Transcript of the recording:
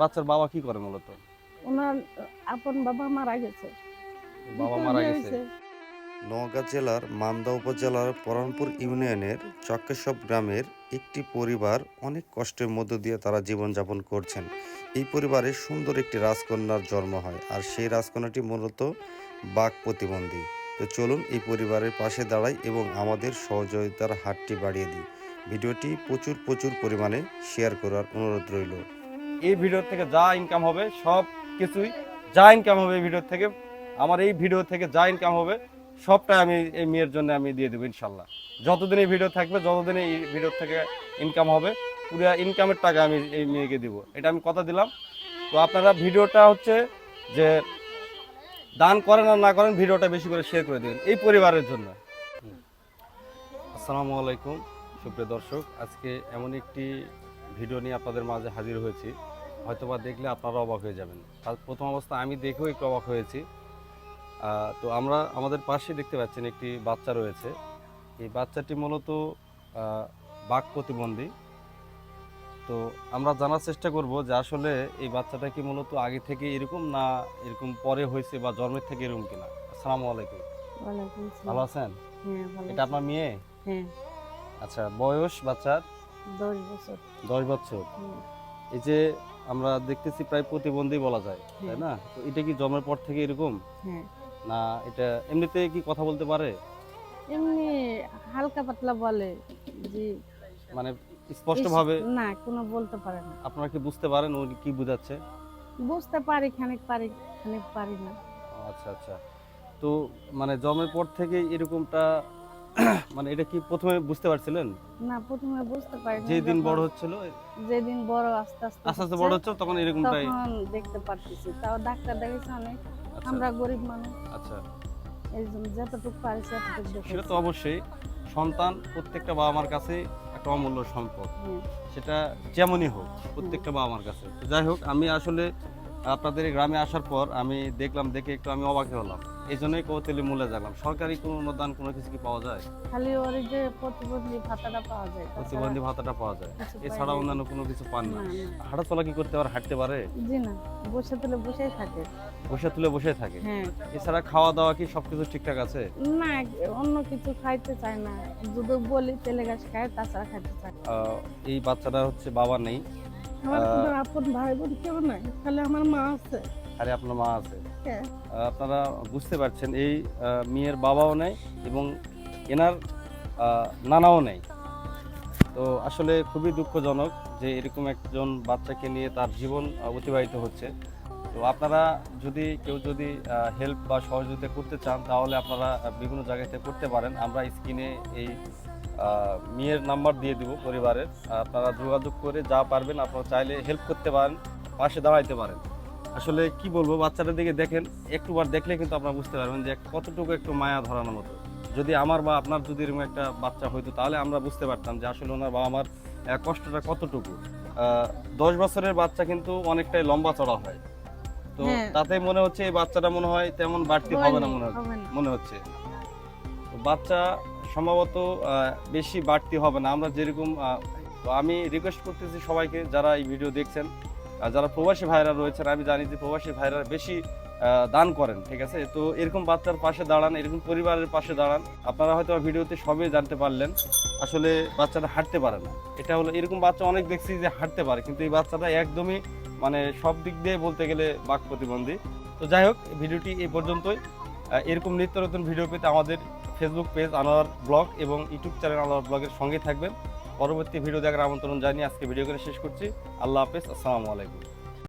বাচ্চার বাবা কি করে মূলত? ওনার আপন বাবা মারা গেছে। বাবা মারা গেছে? নওগাঁ জেলার মান্দা উপজেলার পরানপুর ইউনিয়নের চক্কেশব গ্রামের একটি পরিবার অনেক কষ্টের মধ্য দিয়ে তারা জীবনযাপন করছেন। এই পরিবারে সুন্দর একটি রাজকন্যার জন্ম হয় আর সেই রাজকন্যাটি মূলত বাঘ প্রতিবন্ধী। তো চলুন এই পরিবারের পাশে দাঁড়াই এবং আমাদের সহযোগিতার হাতটি বাড়িয়ে দিই। ভিডিওটি প্রচুর প্রচুর পরিমাণে শেয়ার করার অনুরোধ রইল। এই ভিডিও থেকে যা ইনকাম হবে, সব কিছুই যা ইনকাম হবে এই ভিডিও থেকে, আমার এই ভিডিও থেকে যা ইনকাম হবে সবটা আমি এই মেয়ের জন্য আমি দিয়ে দেবো ইনশাল্লাহ। যতদিন এই ভিডিও থাকবে, যতদিন এই ভিডিও থেকে ইনকাম হবে, পুরো ইনকামের টাকা আমি এই মেয়েকে দিব। এটা আমি কথা দিলাম। তো আপনারা ভিডিওটা হচ্ছে যে দান করেন আর না করেন ভিডিওটা বেশি করে শেয়ার করে দিবেন, এই পরিবারের জন্য। আসসালামু আলাইকুম, সুপ্রিয় দর্শক, আজকে এমন একটি ভিডিও নিয়ে আপনাদের মাঝে হাজির হয়েছি। হয়তোবা দেখলে আপনারা অবাক হয়ে যাবেন। আর প্রথম অবস্থা আমি দেখেও একটু অবাক হয়েছি। তো আমরা আমাদের পাশে দেখতে পাচ্ছেন একটি বাচ্চা রয়েছে। এই বাচ্চাটি মূলত বাক প্রতিবন্ধী। তো আমরা জানার চেষ্টা করব যে আসলে এই বাচ্চাটা কি মূলত আগে থেকে এরকম না এরকম পরে হয়েছে বা জন্মের থেকে এরকম কিনা? আসসালামু আলাইকুম। ওয়ালাইকুম ভালো আছেন? হ্যাঁ এটা আপনার মেয়ে? হ্যাঁ। আচ্ছা বয়স বাচ্চার? দশ বছর। দশ বছর। এই যে আমরা দেখতেছি প্রায় প্রতিবন্ধী বলা যায় তাই হ্যাঁ। না? তো এটা কি জন্মের পর থেকে এরকম? হ্যাঁ। না এটা এমনিতে কি কথা বলতে পারে? এমনি হালকা পাতলা বলে যে মানে স্পষ্ট ভাবে না কোনো বলতে পারে না। আপনারা কি বুঝতে পারেন উনি কি বুঝাচ্ছে? বুঝতে পারি খানিক পারি খানিক পারি না। আচ্ছা আচ্ছা। তো মানে জন্মের পর থেকে এরকমটা মানে এটা কি প্রথমে বুঝতে পারছিলেন? না প্রথমে বুঝতে পারি না যেদিন বড় হচ্ছিল যেদিন বড় আস্তে আস্তে আস্তে আস্তে বড় হচ্ছে তখন এরকমটাই তখন দেখতে পারতেছি। তাও ডাক্তার দেখেছে অনেক আচ্ছা। আমরা গরিব মানুষ। আচ্ছা। এই জন্য যতটুকু পারিছি এতটুকু সেটা তো অবশ্যই সন্তান প্রত্যেকটা বাবা মার কাছে একটা অমূল্য সম্পদ। হ্যাঁ, সেটা যেমনই হোক প্রত্যেকটা বাবা মার কাছে। তো যাই হোক আমি আসলে আপনাদের গ্রামে আসার পর আমি দেখলাম দেখে একটু আমি অবাক হলাম। এই জন্যই কৌতলি মূলে জানলাম। সরকারি কোনো অনুদান কোনো কিছু কি পাওয়া যায়? খালি ওর যে প্রতিবন্ধী ভাতাটা পাওয়া যায়। প্রতিবন্ধী ভাতাটা পাওয়া যায়। এছাড়া অন্যান্য কোনো কিছু পান না। হাঁটা চলা কি করতে পারে হাঁটতে পারে? জি না বসে তুলে বসেই থাকে। বসে তুলে বসে থাকে? হ্যাঁ। এছাড়া খাওয়া দাওয়া কি সবকিছু ঠিকঠাক আছে? না অন্য কিছু খাইতে চায় না। যদি বলি তেলে গাছ খায় তাছাড়া খাইতে চায় এই বাচ্চাটা হচ্ছে বাবা নেই। আমার আপন ভাই বোন কেউ নাই খালি আমার মা আছে। আরে আপনার মা আছে? হ্যাঁ। আপনারা বুঝতে পারছেন এই মেয়ের বাবাও নেই এবং এনার নানাও নেই। তো আসলে খুবই দুঃখজনক যে এরকম একজন বাচ্চাকে নিয়ে তার জীবন অতিবাহিত হচ্ছে। তো আপনারা যদি কেউ যদি হেল্প বা সহযোগিতা করতে চান তাহলে আপনারা বিভিন্ন জায়গাতে করতে পারেন। আমরা স্ক্রিনে এই মেয়ের নাম্বার দিয়ে দিব পরিবারের। আপনারা যোগাযোগ করে যা পারবেন আপনারা চাইলে হেল্প করতে পারেন পাশে দাঁড়াইতে পারেন। আসলে কি বলব বাচ্চাটার দিকে দেখেন একটুবার দেখলে কিন্তু আপনারা বুঝতে পারবেন যে কতটুকু একটু মায়া ধরানোর মতো। যদি আমার বা আপনার যদি এরকম একটা বাচ্চা হইতো তাহলে আমরা বুঝতে পারতাম যে আসলে ওনার বাবা মার আহ, কষ্টটা কতটুকু। আহ, দশ বছরের বাচ্চা কিন্তু অনেকটাই লম্বা চড়া হয়। তো হ্যাঁ। তাতে মনে হচ্ছে এই বাচ্চাটা মনে হয় তেমন বাড়তি হবে না মনে হচ্ছে। মনে হচ্ছে। বাচ্চা সম্ভবত বেশি বাড়তি হবে না। আমরা যেরকম আমি রিকোয়েস্ট করতেছি সবাইকে যারা এই ভিডিও দেখছেন যারা প্রবাসী ভাইরা রয়েছেন, আমি জানি যে প্রবাসী ভাইরা বেশি দান করেন, ঠিক আছে? তো এরকম বাচ্চার পাশে দাঁড়ান, এরকম পরিবারের পাশে দাঁড়ান, আপনারা হয়তো ভিডিওতে সবই জানতে পারলেন। আসলে বাচ্চাটা হাঁটতে পারে না। এটা হলো, এরকম বাচ্চা অনেক দেখছি যে হাঁটতে পারে, কিন্তু এই বাচ্চাটা একদমই মানে সব দিক দিয়ে বলতে গেলে বাক প্রতিবন্ধী। তো যাই হোক, ভিডিওটি এই পর্যন্তই। এরকম নিত্য নতুন ভিডিও পেতে আমাদের ফেসবুক পেজ আনোয়ার ব্লগ এবং ইউটিউব চ্যানেল আনোয়ার ব্লগের সঙ্গে থাকবেন। পরবর্তী ভিডিও দেখার আমন্ত্রণ জানিয়ে আজকে ভিডিও করে শেষ করছি। আল্লাহ হাফেজ, আসসালামু আলাইকুম।